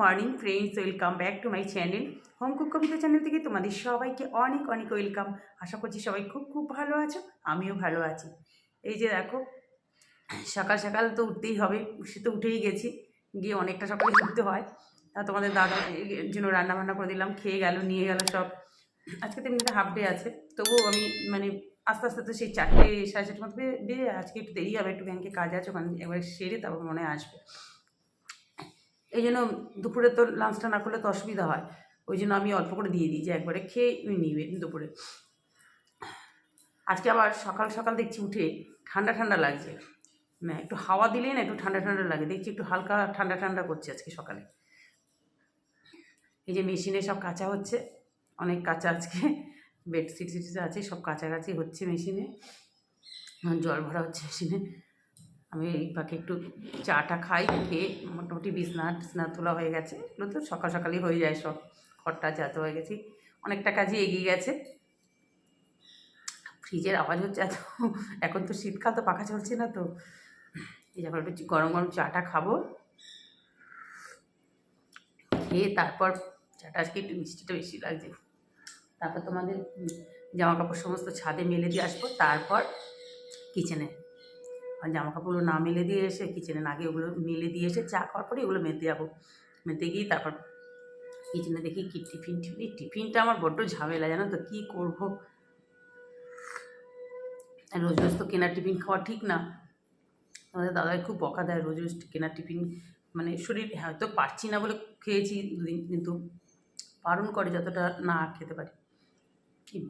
Morning friends welcome back to my channel home cook Kabita channel থেকে তোমাদের সবাইকে অনেক অনেক ওয়েলকাম আশা করছি সবাই খুব খুব ভালো আছো, আমিও ভালো আছি। এই যে দেখো, সকাল সকাল তো উঠতেই হবে, সে তো উঠেই গেছি, গিয়ে অনেকটা সকালে উঠতে হয়। তা তোমাদের দাদা জন্য রান্না বান্না করে দিলাম, খেয়ে গেল, নিয়ে গেল সব। আজকে তো এমনিতে হাফ ডে আছে, তবুও আমি মানে আস্তে আস্তে তো সেই চারটে, সাড়ে চারটে মতো বেরিয়ে আজকে একটু দেরি হবে, একটু ব্যাংকে কাজ আছে, ওখানে একবার সেরে তারপর মনে আসবে। এই জন্য দুপুরে তো লাঞ্চটা না করলে তো অসুবিধা হয়। ওই জন্য আমি অল্প করে দিয়ে দিই যে একবারে খেয়ে নিবে দুপুরে। আজকে আবার সকাল সকাল দেখছি উঠে ঠান্ডা ঠান্ডা লাগছে। না, একটু হাওয়া দিলেই না একটু ঠান্ডা ঠান্ডা লাগে। দেখছি একটু হালকা ঠান্ডা ঠান্ডা করছে আজকে সকালে। এই যে মেশিনে সব কাঁচা হচ্ছে, অনেক কাঁচা আজকে। বেডশিট সিট আছে, সব কাছাকাছি হচ্ছে মেশিনে। জল ভরা হচ্ছে মেশিনে। আমি এই পাখি একটু চাটা খাই, খেয়ে মোটামুটি বিছনা টিছনা তোলা হয়ে গেছে। এগুলো তো সকাল সকালই হয়ে যায় সব। খড়টা যাতে হয়ে গেছি। অনেকটা কাজই এগিয়ে গেছে। ফ্রিজের আওয়াজ হচ্ছে এত। এখন তো শীতকাল তো পাখা চলছে না তো। এই যখন একটু গরম গরম চাটা খাব। খেয়ে তারপর চাটা আজকে একটু মিষ্টিটা বেশি লাগছে। তারপর তোমাদের জামা কাপড় সমস্ত ছাদে মেলে দিয়ে আসব। তারপর কিচেনে জামা কাপড়গুলো না মেলে দিয়ে এসে কিচেনে আগে ওগুলো মেলে দিয়ে এসে চা খাওয়ার পরে ওগুলো মেলতে যাব। মেলতে গিয়ে তারপর কিচেনে দেখি কি টিফিন টিফিন টিফিনটা আমার বড্ড ঝামেলা, জানো তো কী করব? রোজ রোজ তো কেনা টিফিন খাওয়া ঠিক না। আমাদের দাদাই খুব বকা দেয়, রোজ রোজ কেনা টিফিন মানে শরীর হয়তো পারছি না বলে খেয়েছি দুদিন, কিন্তু বারণ করে যতটা না খেতে পারি।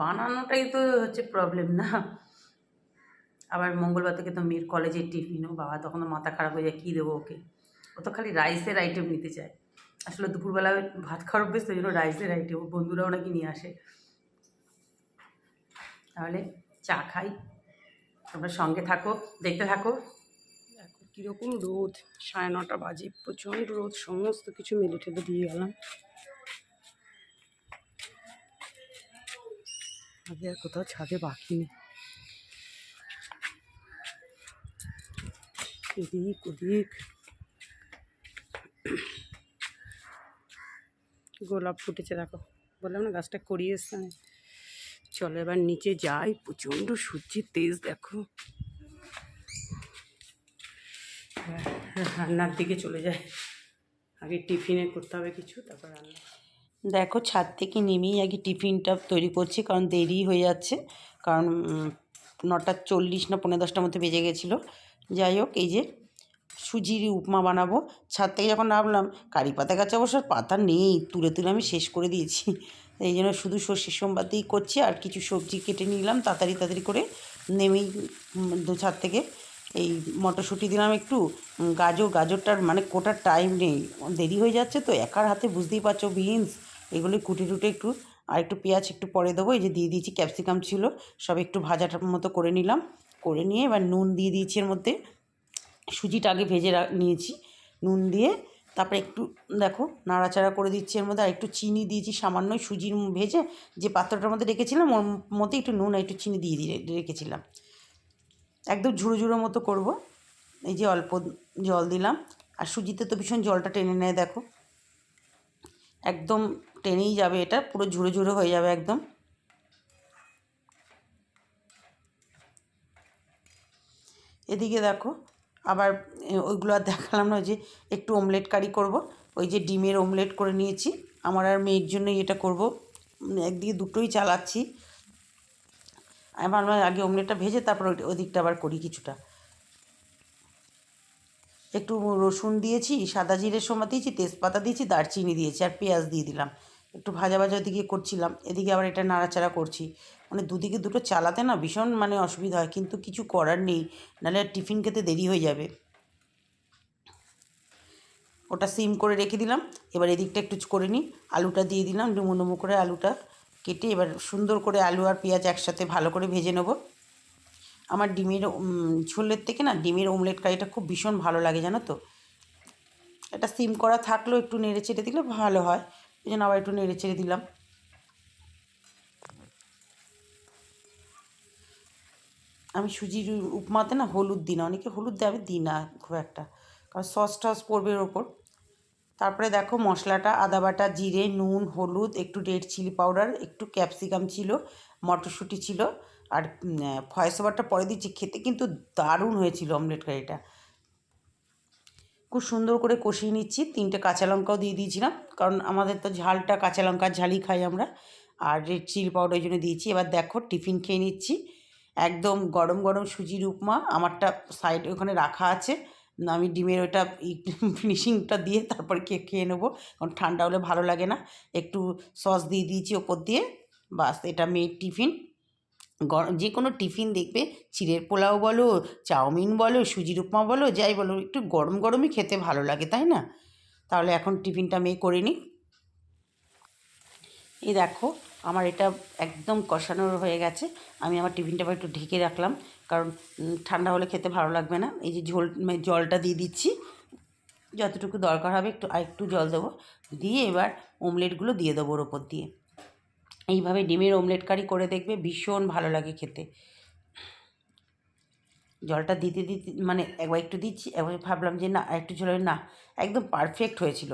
বানানোটাই তো হচ্ছে প্রবলেম না। আবার মঙ্গলবার থেকে তো মেয়ের কলেজের টিফিনও বাবা, তখন তো মাথা খারাপ হয়ে যায়, কী দেবো ওকে? ও তো খালি রাইসের আইটেম নিতে চায়। আসলে দুপুরবেলা ভাত খাওয়ার অভ্যেস ওই জন্য রাইসের আইটেম বন্ধুরাও নাকি নিয়ে আসে। তাহলে চা খাই। তোমরা সঙ্গে থাকো, দেখতে থাকো। দেখো, কীরকম রোদ, সাড়ে নটা বাজে, প্রচণ্ড রোদ, সমস্ত কিছু মেলে ঠেলে দিয়ে গেলাম। আগে আর কোথাও ছাদে বাকি নেই। এদিক ওদিক। গোলাপ ফুটেছে, দেখো। বললাম না, গাছটা করিয়ে এসছে। চলো এবার নিচে যাই, প্রচণ্ড সূর্যের তেজ, দেখো। রান্নার দিকে চলে যায় আগে টিফিনে করতে হবে কিছু, তারপর রান্না। দেখো, ছাদ থেকে নেমেই আগে টিফিনটা তৈরি করছি, কারণ দেরি হয়ে যাচ্ছে। কারণ নটা চল্লিশ না পনেরো দশটার মধ্যে বেজে গেছিল। যাই হোক, এই যে সুজির উপমা বানাবো। ছাদ থেকে যখন নামলাম, কারি পাতা গাছে অবশ্য পাতা নেই, তুলে তুলে আমি শেষ করে দিয়েছি। এই জন্য শুধু সর্ষের সোমবার দিয়েই করছি আর কিছু সবজি কেটে নিলাম, তাড়াতাড়ি তাড়াতাড়ি করে নেমেই ছাদ থেকে এই মটরশুঁটি দিলাম একটু। গাজর, গাজরটার মানে কোটার টাইম নেই, দেরি হয়ে যাচ্ছে তো, একার হাতে বুঝতেই পারছ বিনস এগুলো কুটে টুটে একটু আর একটু পেঁয়াজ একটু পরে দেবো, এই যে দিয়ে দিয়েছি ক্যাপসিকাম ছিল, সব একটু ভাজাটার মতো করে নিলাম। করে নিয়ে এবার নুন দিয়ে দিয়েছি এর মধ্যে। সুজিটা আগে ভেজে নিয়েছি। নুন দিয়ে তারপরে একটু, দেখো, নাড়াচাড়া করে দিচ্ছি এর মধ্যে। আর একটু চিনি দিয়েছি সামান্য সুজির ভেজে যে পাত্রটার মধ্যে রেখেছিলাম, ওর মধ্যে একটু নুন আর একটু চিনি দিয়ে দিয়ে রেখেছিলাম। একদম ঝুড়ো ঝুড়ো মতো করব। এই যে অল্প জল দিলাম। আর সুজিতে তো ভীষণ জলটা টেনে নেয়, দেখো। একদম টেনেই যাবে এটা, পুরো ঝুড়ো ঝুড়ো হয়ে যাবে একদম। এদিকে দেখো, আবার ওইগুলো আর দেখালাম না যে একটু অমলেট কারি করব। ওই যে ডিমের অমলেট করে নিয়েছি। আমার আর মেয়ের জন্যই এটা করব। একদিকে দুটোই চালাচ্ছি। আমি ভাবলাম আগে অমলেটটা ভেজে তারপর ওই ওদিকটা আবার করি কিছুটা। একটু রসুন দিয়েছি, সাদা জিরের সময় দিয়েছি, তেজপাতা দিয়েছি, দারচিনি দিয়েছি, আর পেঁয়াজ দিয়ে দিলাম। একটু ভাজা ভাজা দিকে করছিলাম, এদিকে আবার এটা নাড়াচাড়া করছি। মানে দুদিকে দুটো চালাতে না ভীষণ মানে অসুবিধা হয়, কিন্তু কিছু করার নেই, নাহলে টিফিন খেতে দেরি হয়ে যাবে। ওটা সিম করে রেখে দিলাম, এবার এদিকটা একটু করে নিই। আলুটা দিয়ে দিলাম, ডুমো ডুমো করে আলুটা কেটে এবার সুন্দর করে আলু আর পেঁয়াজ একসাথে ভালো করে ভেজে নেব। আমার ডিমের ঝোলের থেকে না ডিমের অমলেট কারিটা খুব ভীষণ ভালো লাগে, জানো তো? এটা সিম করা থাকলেও একটু নেড়ে চেড়ে দিলে ভালো হয়। এই জন্য আবার একটু নেড়ে চেড়ে দিলাম। আমি সুজির উপমাতে না হলুদ দিই না, অনেকে হলুদ দেয়, আমি দিই না খুব একটা। কারণ সস টস পড়বে এর ওপর। তারপরে দেখো মশলাটা, আদা বাটা, জিরে, নুন, হলুদ, একটু রেড চিলি পাউডার একটু ক্যাপসিকাম ছিল, মটরশুঁটি ছিল, আর ভয়েস ওভারটা পরে দিচ্ছি, খেতে কিন্তু দারুণ হয়েছিল অমলেট কারিটা খুব সুন্দর করে কষিয়ে নিচ্ছি। তিনটে কাঁচা লঙ্কাও দিয়ে দিয়েছিলাম, কারণ আমাদের তো ঝালটা কাঁচা লঙ্কার ঝালই খাই আমরা। আর রেড চিলি পাউডার জন্য দিয়েছি। এবার দেখো টিফিন খেয়ে নিচ্ছি। একদম গরম গরম সুজির উপমা আমারটা সাইডে ওখানে রাখা আছে। আমি ডিমের ওটা ফিনিশিংটা দিয়ে তারপরে কে, খেয়ে নেব, কারণ ঠান্ডা হলে ভালো লাগে না। একটু সস দিয়ে দিয়েছি ওপর দিয়ে। বাস, এটা মেয়ের টিফিন যে কোনো টিফিন দেখবে, চিড়ের পোলাও বলো, চাউমিন বলো সুজির উপমা বলো, যাই বলো, একটু গরম গরমই খেতে ভালো লাগে, তাই না? তাহলে এখন টিফিনটা মেয়ে করে নিই। এই দেখো, আমার এটা একদম কষানোর হয়ে গেছে। আমি আমার টিফিনটা একটু ঢেকে রাখলাম, কারণ ঠান্ডা হলে খেতে ভালো লাগবে না। এই যে ঝোল মানে জলটা দিয়ে দিচ্ছি। যতটুকু দরকার হবে একটু আর একটু জল দেবো। দিয়ে এবার অমলেটগুলো দিয়ে দেবো ওর ওপর দিয়ে। এইভাবে ডিমের অমলেট কারি করে দেখবে ভীষণ ভালো লাগে খেতে। জলটা দিতে দিতে মানে একবার একটু দিচ্ছি, একবার ভাবলাম যে না, একটু ঝোলের না, একদম পারফেক্ট হয়েছিল।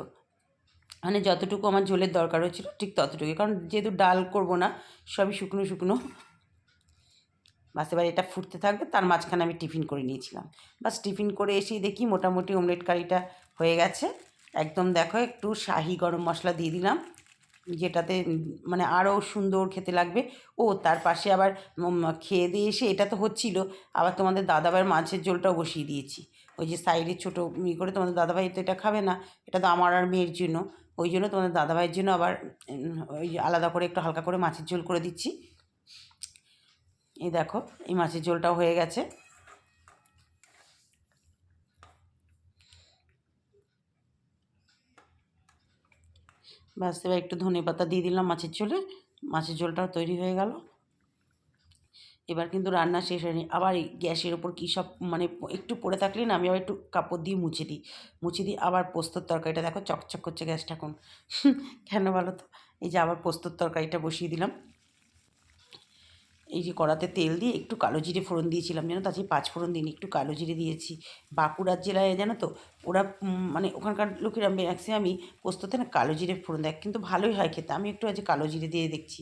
মানে যতটুকু আমার ঝোলের দরকার হয়েছিল, ঠিক ততটুকু কারণ যেহেতু ডাল করব না, সবই শুকনো শুকনো। বাস, এবার এটা ফুটতে থাকবে, তার মাঝখানে আমি টিফিন করে নিয়েছিলাম। বাস, টিফিন করে এসেই দেখি মোটামুটি অমলেট কারিটা হয়ে গেছে। একদম দেখো, একটু শাহি গরম মশলা দিয়ে দিলাম। যেটাতে মানে আরও সুন্দর খেতে লাগবে। ও, তার পাশে আবার খেয়ে দিয়ে এসে এটা তো হচ্ছিল, আবার তোমাদের দাদাভাইয়ের মাছের ঝোলটাও বসিয়ে দিয়েছি। ওই যে সাইডে ছোটো ই করে তোমাদের দাদাভাই তো এটা খাবে না, এটা তো আমার আর মেয়ের জন্য। ওই জন্য তোমাদের দাদাভাইয়ের জন্য আবার ওই আলাদা করে একটু হালকা করে মাছের ঝোল করে দিচ্ছি। এই দেখো, এই মাছের ঝোলটাও হয়ে গেছে। ব্যাস, এবার একটু ধনে পাতা দিয়ে দিলাম মাছের ঝোলে। মাছের ঝোলটাও তৈরি হয়ে গেল। এবার কিন্তু রান্না শেষ হয়নি। আবার গ্যাসের ওপর কী সব মানে একটু পড়ে থাকলে না আমি আবার একটু কাপড় দিয়ে মুছে দিই। মুছে দিই আবার পোস্তর তরকারিটা দেখো চকচক করছে গ্যাসটা এখন কেন বলো তো? এই যে আবার পোস্তর তরকারিটা বসিয়ে দিলাম। এই যে কড়াতে তেল দিয়ে একটু কালো জিরে ফোড়ন দিয়েছিলাম জানো তো আজকে পাঁচ ফোড়ন দিন একটু কালো জিরে দিয়েছি। বাঁকুড়ার জেলায় জানো তো, ওরা মানে ওখানকার লোকেরা ম্যাক্সিমামই পোস্ততে না কালো জিরে ফোড়ন দেয়, কিন্তু ভালোই হয় খেতে। আমি একটু আজকে কালো জিরে দিয়ে দেখছি।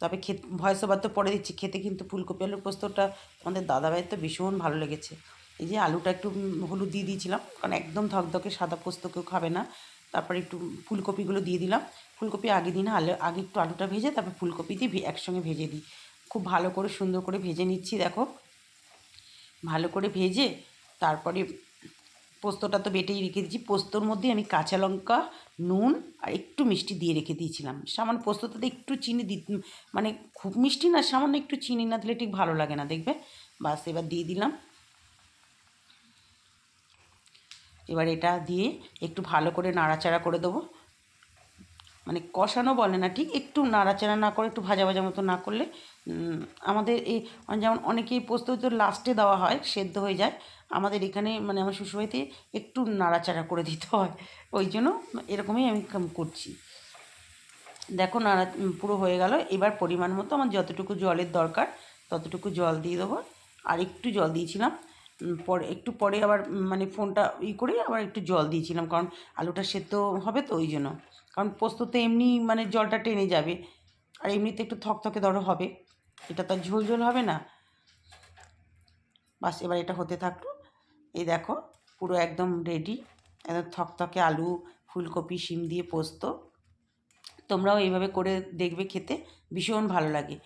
তবে খেতে, ভয়েস ওভার তো পরে দিচ্ছি, খেতে কিন্তু ফুলকপি আলুর পোস্তটা আমাদের দাদাভাইয়ের তো ভীষণ ভালো লেগেছে। এই যে আলুটা একটু হলুদ দিয়ে দিয়েছিলাম, কারণ একদম ধকধকে সাদা পোস্ত কেউ খাবে না। তারপরে একটু ফুলকপিগুলো দিয়ে দিলাম। ফুলকপি আগে দিই না আলু, আগে একটু আলুটা ভেজে, তারপর ফুলকপি দিয়ে একসঙ্গে ভেজে দিই। খুব ভালো করে সুন্দর করে ভেজে নিচ্ছি, দেখো। ভালো করে ভেজে তারপরে পোস্তটা তো বেটেই রেখে দিয়েছি। পোস্তর মধ্যে আমি কাঁচা লঙ্কা, নুন আর একটু মিষ্টি দিয়ে রেখে দিয়েছিলাম। সামান্য পোস্তটাতে একটু চিনি দি মানে খুব মিষ্টি না, সামান্য একটু চিনি না দিলে ঠিক ভালো লাগে না, দেখবে? বাস, এবার দিয়ে দিলাম। এবার এটা দিয়ে একটু ভালো করে নাড়াচাড়া করে দেবো। মানে কষানো বলে না, ঠিক? একটু নাড়াচাড়া না করে, একটু ভাজা ভাজা মতো না করলে আমাদের এই যেমন অনেকেই পোস্ত তো লাস্টে দেওয়া হয়, সেদ্ধ হয়ে যায়, আমাদের এখানে মানে আমার শ্বশুরবাড়িতে একটু নাড়াচাড়া করে দিতে হয়। ওই জন্য এরকমই আমি করছি। দেখো নাড়া পুরো হয়ে গেল। এবার পরিমাণ মতো আমার যতটুকু জলের দরকার, ততটুকু জল দিয়ে দেবো। আর একটু জল দিয়েছিলাম পরে, একটু পরে আবার মানে ফোনটা ই করে আবার একটু জল দিয়েছিলাম, কারণ আলুটা সেদ্ধ হবে তো, ওই জন্য। কারণ পোস্ত তো এমনি মানে জলটা টেনে যাবে। আর এমনিতে একটু থকথকে ধরো হবে। এটা তো আর ঝোল ঝোল হবে না। বাস এবার এটা হতে থাকল। এই দেখো পুরো একদম রেডি একদম থকথকে আলু ফুলকপি শিম দিয়ে পোস্ত। তোমরাও এইভাবে করে দেখবে খেতে ভীষণ ভালো লাগে।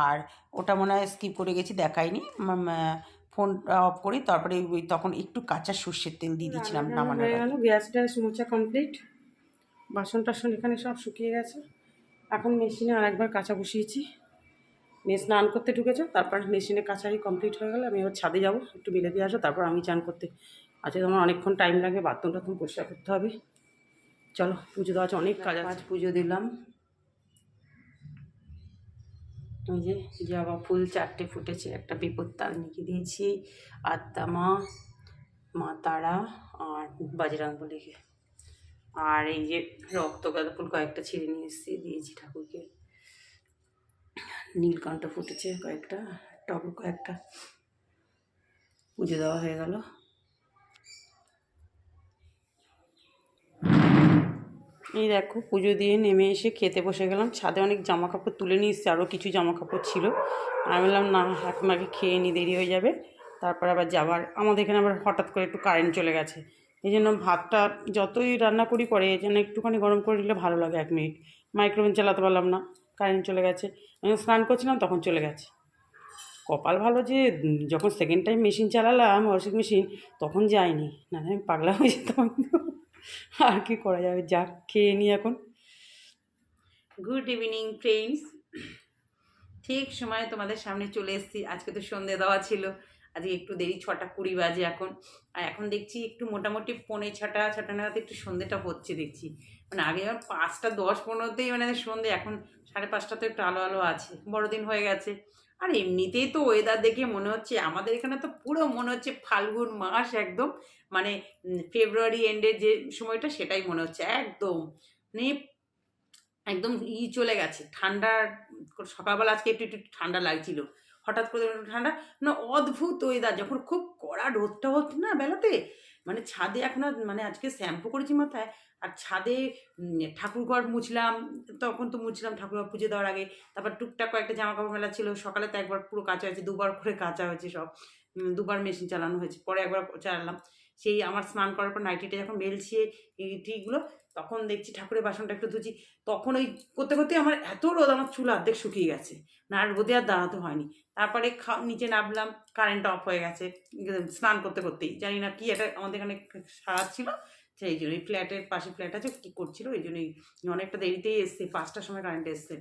আর ওটা মনে হয় স্কিপ করে গেছি দেখাইনি। ফোনটা অফ করি তারপরে ওই তখন একটু কাঁচা সর্ষের তেল দিয়ে দিয়েছিলাম রান্না নামানোর হয়ে আগে। গেল গ্যাস ট্যাস মোছা কমপ্লিট বাসন টাসন এখানে সব শুকিয়ে গেছে। এখন মেশিনে আরেকবার কাঁচা বসিয়েছি। মেয়ে স্নান করতে ঢুকেছে, তারপর মেশিনে কাঁচাই কমপ্লিট হয়ে গেলে। আমি এবার ছাদে যাব, একটু বেলে দিয়ে আসো, তারপর আমি চান করতে। আজকে তোমার অনেকক্ষণ টাইম লাগবে বাথরুম টাথরুম পরিষ্কার করতে হবে। চলো, পুজো দেওয়া আছে, অনেক কাজ আজ পুজো দিলাম। ওই যে জবা ফুল চারটে ফুটেছে, একটা বিপদ তাল নিকে দিয়েছি। আত্মা মা তারা, আর বাজরাং বলিকে আর এই যে রক্ত গাঁদা ফুল কয়েকটা ছিঁড়ে নিয়ে এসেছি, দিয়েছি ঠাকুরকে। নীলকণ্ঠ ফুটেছে কয়েকটা, টবে কয়েকটা। পুজো দেওয়া হয়ে গেল। এই দেখো, পুজো দিয়ে নেমে এসে খেতে বসে গেলাম। ছাদে অনেক জামা কাপড় তুলে নিয়ে এসেছি, আরও কিছু জামা কাপড় ছিল আমি বললাম, না এখন আগে খেয়ে নি, দেরি হয়ে যাবে। তারপর আবার যাবার আমাদের এখানে আবার হঠাৎ করে একটু কারেন্ট চলে গেছে। এই জন্য ভাতটা যতই রান্না করি পরে যেন একটুখানি গরম করে দিলে ভালো লাগে এক মিনিট। মাইক্রোওভেন চালাতে পারলাম না কারেন্ট চলে গেছে। আমি স্নান করছিলাম তখন চলে গেছে। কপাল ভালো যে, যখন সেকেন্ড টাইম মেশিন চালালাম ওয়াশিং মেশিন তখন যায়নি। না আমি পাগলা হয়ে যেতাম আর কি করা যাবে? যাক, খেয়ে নিই এখন। গুড ইভিনিং ফ্রেন্ডস ঠিক সময়ে তোমাদের সামনে চলে এসেছি। আজকে তো সন্ধে দেওয়া ছিল। আজকে একটু দেরি, ছটা কুড়ি বাজে এখন। আর এখন দেখছি একটু মোটামুটি পৌনে ছটা ছটা নাগাদ একটু সন্ধেটা হচ্ছে দেখছি। মানে আগে যেমন পাঁচটা, দশ, পনেরোতেই মানে সন্ধে এখন সাড়ে পাঁচটা তো একটু আলো আলো আছে। বড়দিন হয়ে গেছে। আর এমনিতেই তো ওয়েদার দেখে মনে হচ্ছে, আমাদের এখানে তো পুরো মনে হচ্ছে ফাল্গুন মাস একদম। মানে ফেব্রুয়ারি এন্ডের যে সময়টা সেটাই মনে হচ্ছে, একদম। মানে একদম ই চলে গেছে। ঠান্ডার সকালবেলা আজকে একটু একটু ঠান্ডা লাগছিল। হঠাৎ করে ঠান্ডা, না অদ্ভুত ওয়েদার যখন খুব কড়া রোদটা হতো না বেলাতে মানে ছাদে এখন মানে আজকে শ্যাম্পু করেছি মাথায়, আর ছাদে ঠাকুরঘর মুছলাম, তখন তো মুছলাম ঠাকুরঘর পুজো দেওয়ার আগে, তারপর টুকটাক কয়েকটা জামা কাপড় মেলা ছিল, সকালে তো একবার পুরো কাঁচা হয়েছে, দুবার করে কাঁচা হয়েছে সব দুবার মেশিন চালানো হয়েছে, পরে একবার চালালাম, সেই আমার স্নান করার পর নাইটিটা যখন মেলছি এই ঠিকগুলো তখন দেখছি ঠাকুরের বাসনটা একটু ধুচ্ছি, তখন ওই করতে করতে আমার এত রোদ, আমার চুল অর্ধেক শুকিয়ে গেছে, না আর রোদে আর দাঁড়াতে হয়নি তারপরে নিচে নামলাম কারেন্ট অফ হয়ে গেছে স্নান করতে করতেই। জানি না কি এটা, আমাদের এখানে সারাচ্ছিল সেই জন্যই ফ্ল্যাটের পাশে ফ্ল্যাট আছে, কী করছিল ওই জন্যই অনেকটা দেরিতেই এসছে, পাঁচটার সময় কারেন্ট এসছে।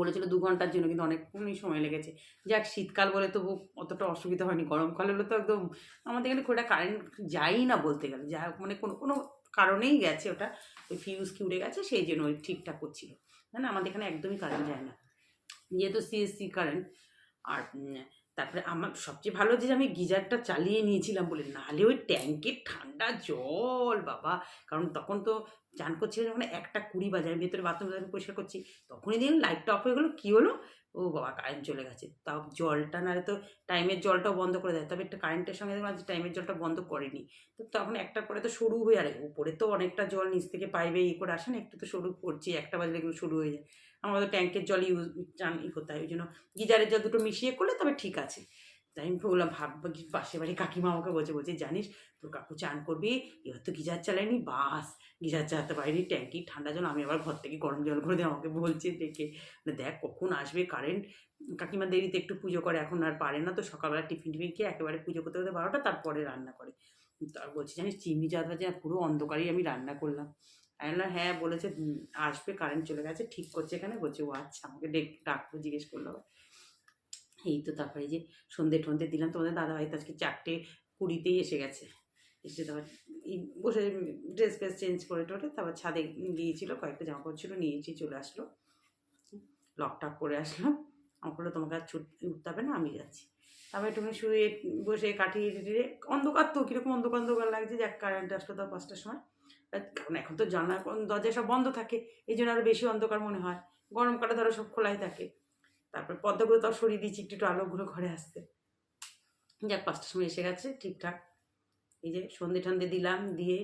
বলেছিল দু ঘণ্টার জন্য, কিন্তু অনেকক্ষণই সময় লেগেছে। যাক, শীতকাল বলে তবু অতটা অসুবিধা হয়নি, গরমকাল হলে তো একদম আমাদের এখানে খুব কারেন্ট যায়ই না বলতে গেলে। যা মানে কোনো কোনো কারণেই গেছে ওটা, ওই ফিউজ কি উড়ে গেছে, সেই জন্য ওই ঠিকঠাক করছিল। না আমাদের এখানে একদমই কারেন্ট যায় না। যেহেতু সিএসসি কারেন্ট আর তারপরে আমার সবচেয়ে ভালো যে আমি গিজারটা চালিয়ে নিয়েছিলাম বলে, নাহলে ওই ট্যাঙ্কের ঠান্ডা জল, বাবা। কারণ তখন তো চান করছিলাম যখন একটা কুড়ি বাজে আমি ভেতরে বাথরুম আমি পরিষ্কার করছি, তখনই দেখলাম লাইটটা অফ হয়ে গেলো, কী হলো? ও বাবা কারেন্ট চলে গেছে। তাও জলটা নাহলে তো টাইমের জলটাও বন্ধ করে দেয়। তবে একটা কারেন্টের সঙ্গে দেখলাম টাইমের জলটা বন্ধ করেনি। তো তখন একটার পরে তো শুরু হয়ে, আর উপরে তো অনেকটা জল নিচ থেকে পাইবে, ই করে আসে না, একটু তো শুরু করছি, একটা বাজলে কিন্তু শুরু হয়ে যায়। আমরা তো ট্যাঙ্কের জল ইউজ চান ই করতে হয়, ওই জন্য গিজারের জল দুটো মিশিয়ে করলে তবে ঠিক আছে। তাই আমি বললাম, ভাব পাশে বাড়ি কাকিমা আমাকে বলছে বলছে, জানিস তোর কাকু চান করবি? এবার তো গিজার চালায়নি, বাস। গিজার চালাতে পারিনি, ট্যাঙ্কি ঠান্ডা জল আমি আবার ঘর থেকে গরম জল করে দিয়ে আমাকে বলছে দেখে। দেখ কখন আসবে কারেন্ট কাকিমা দেরিতে একটু পুজো করে, এখন আর পারে না তো সকালবেলা টিফিন টিফিন খেয়ে একেবারে পুজো করতে করতে বারোটা, তারপরে রান্না করে। তার বলছি, জানিস চিমনি যাত্রা যে পুরো অন্ধকারেই আমি রান্না করলাম। আমি বললাম হ্যাঁ বলেছে আসবে কারেন্ট চলে গেছে, ঠিক করছে এখানে। বলছে, ও আচ্ছা আমাকে ডেক ডাকবো জিজ্ঞেস করল এই তো তারপরে যে সন্ধে টন্ধে দিলাম, তোমাদের দাদাভাই তো আজকে চারটে কুড়িতেই এসে গেছে। তারপর এই বসে ড্রেস ফ্রেস চেঞ্জ করে টোটে, তারপর ছাদে গিয়েছিল, কয়েকটা জামা কাপড় ছিল, নিয়েছি, চলে আসলো। লক টক করে আসলাম আমার বলল, তোমাকে আর ছুট, উঠতে হবে না, আমি যাচ্ছি। তারপর একটুখানি শুয়ে বসে কাটিয়ে টিটিয়ে অন্ধকার তো, কীরকম অন্ধকার অন্ধকার লাগছে, যাক কারেন্ট আসলো তো পাঁচটার সময়। কারণ এখন তো জানলা দরজা সব বন্ধ থাকে, এই জন্য আরও বেশি অন্ধকার মনে হয়। গরমকালে ধরো সব খোলাই থাকে। তারপর পদ্মগুলো তো সরিয়ে দিচ্ছি একটু একটু আলোগুলো ঘরে আসতে। যাক, পাঁচটার সময় এসে গেছে, ঠিকঠাক। এই যে সন্ধে টন্ধে দিলাম, দিয়ে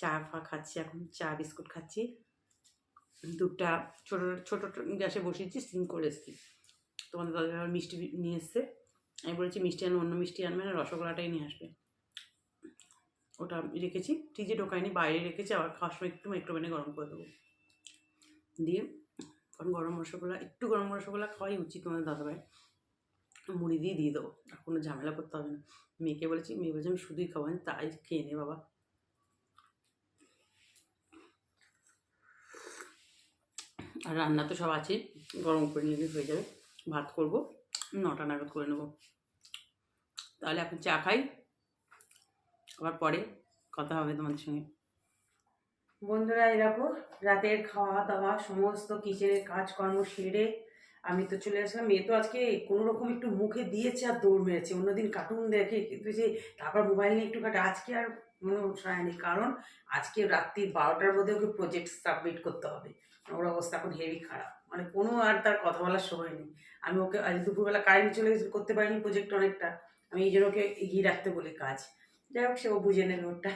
চা ফা খাচ্ছি, এখন চা বিস্কুট খাচ্ছি। দুধটা ছোটো ছোটো গ্যাসে বসিয়েছি স্টিম করে এসেছি। তোমাদের দাদা আবার মিষ্টি নিয়ে এসছে। আমি বলেছি, মিষ্টি আনবে, অন্য মিষ্টি আনবে না, রসগোল্লাটাই নিয়ে আসবে। ওটা রেখেছি, ফ্রিজে ঢোকায়নি, বাইরে রেখেছি, আবার খাওয়ার সময় একটু মাইক্রোওভেনে গরম করে দেবো। দিয়ে কারণ গরম রসগোল্লা, একটু গরম রসগোল্লা খাওয়াই উচিত তোমাদের দাদাভাই। মুড়ি দিয়ে দিয়ে দেবো, আর কোনো ঝামেলা করতে হবে না। মেয়েকে বলেছি, মেয়ে বলছে, আমি শুধুই খাব তাই খেয়ে নে বাবা। আর রান্না তো সব আছেই গরম করে নিলে হয়ে যাবে। ভাত করব, নটা নাগাদ করে নেব। তাহলে এখন চা খাই, আবার পরে কথা হবে তোমাদের সঙ্গে। বন্ধুরা দেখো, রাতের খাওয়া দাওয়া, সমস্ত কিচেনের কাজকর্ম সেরে আমি তো চলে আসলাম। মেয়ে তো আজকে কোনো রকম একটু মুখে দিয়েছে আর দৌড় মেরেছে। অন্যদিন কার্টুন দেখে কিন্তু যে তারপর মোবাইল নিয়ে একটু কাটে আজকে আর মনে হয়নি কারণ আজকে রাত্রি বারোটার মধ্যে ওকে প্রজেক্ট সাবমিট করতে হবে। ওর অবস্থা এখন হেভি খারাপ। মানে কোনো আর তার কথা বলার সময় নেই। আমি ওকে আজ দুপুরবেলা কারেন্ট চলে করতে পারিনি প্রজেক্ট অনেকটা। আমি এই জন্য ওকে এগিয়ে রাখতে বলি কাজ। যাই হোক, সে ও বুঝে নেবে ওটা।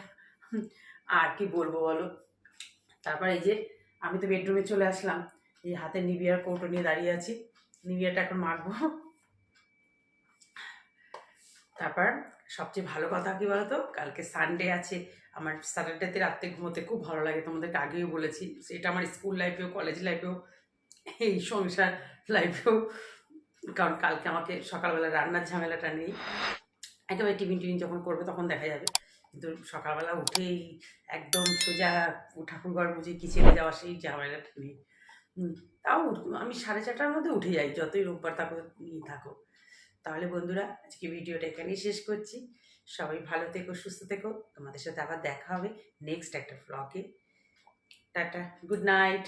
আর কি বলব বলো? তারপর এই যে আমি তো বেডরুমে চলে আসলাম। এই হাতে নিবিয়ার কৌটো নিয়ে দাঁড়িয়ে আছি। নিবিয়াটা এখন মাখবো। তারপর সবচেয়ে ভালো কথা কি বলতো? কালকে সানডে আছে। আমার স্যাটারডেতে রাত্রে ঘুমোতে খুব ভালো লাগে। তোমাদেরকে আগেও বলেছি। সেটা আমার স্কুল লাইফেও কলেজ লাইফেও এই সংসার লাইফেও কারণ কালকে আমাকে সকালবেলা রান্নার ঝামেলাটা নেই। একেবারে টিফিন টিফিন যখন করবে তখন দেখা যাবে। কিন্তু সকালবেলা উঠেই একদম সোজা ঠাকুর ঘর বুঝে কিচেনে যাওয়া সেই ঝামেলাটা নেই। তাও আমি সাড়ে চারটার মধ্যে উঠে যাই, যতই রোববার থাকো নিয়ে থাকো তাহলে বন্ধুরা, আজকে ভিডিওটা এখানেই শেষ করছি। সবাই ভালো থেকো, সুস্থ থেকো। তোমাদের সাথে আবার দেখা হবে নেক্সট একটা ব্লগে টাটা গুড নাইট